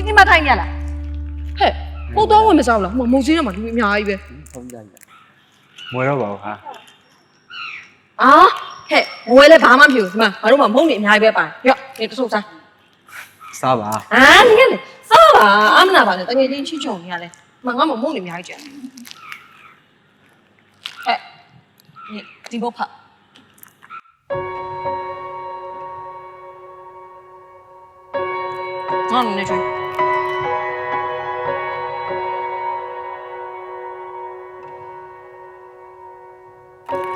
ဒီဒီမှာထိုင်ရလားဟဲ့ပို့တော့ဝင်မစားဘူးလားဟိုမုံစင်းရမှာလူအများကြီးပဲဟုတ်ကြရမွေတော့ပါဘူးဟာအာဟဲ့မဝဲလဲဘာမှမဖြစ်ဘူးဒီမှာငါတို့မှမုံနေအများကြီးပဲပါတယ်ရော့နေတဆုပ်စားစားပါအာနေရလေစားပါအမနာပါနဲ့တကယ်ချင်းချစ်ချုံနေရလဲမငါမမုံနေအများကြီးကျန်ဟဲ့ဒီဒီဘောဖတ်ငါနေချွေး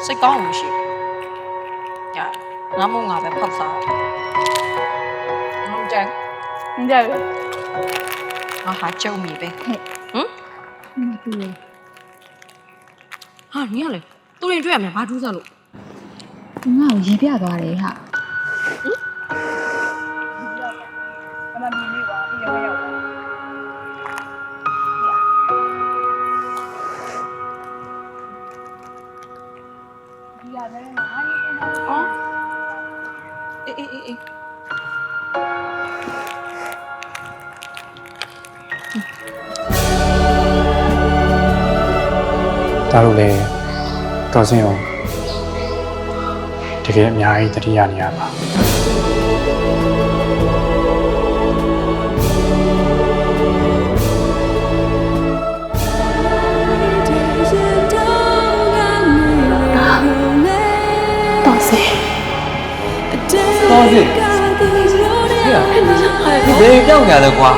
စိတ်ကောင်းမှမရှိဘူးရတယ်ငါမို့ငါပဲဖောက်စားဟုတ်တယ်ဟုတ်တယ်ငါဟာကြုံမိပဲဟင်ဟာနင်ကလေသူတွေတွေ့ရမယ်ဘာထူးစားလို့သူငါ့ကိုရေပြသွားတယ်ဟာဟင်အမမီလေးပါပြေးရောက်ရောက် အေးအေးအေးအေးဒါတို့လည်းတော်စင်အောင်တကယ်အများကြီးတတိယနေရပါ တော်စေတော်စီဟဲ့ဒီဘယ်ကြောက်ကြလဲကွာ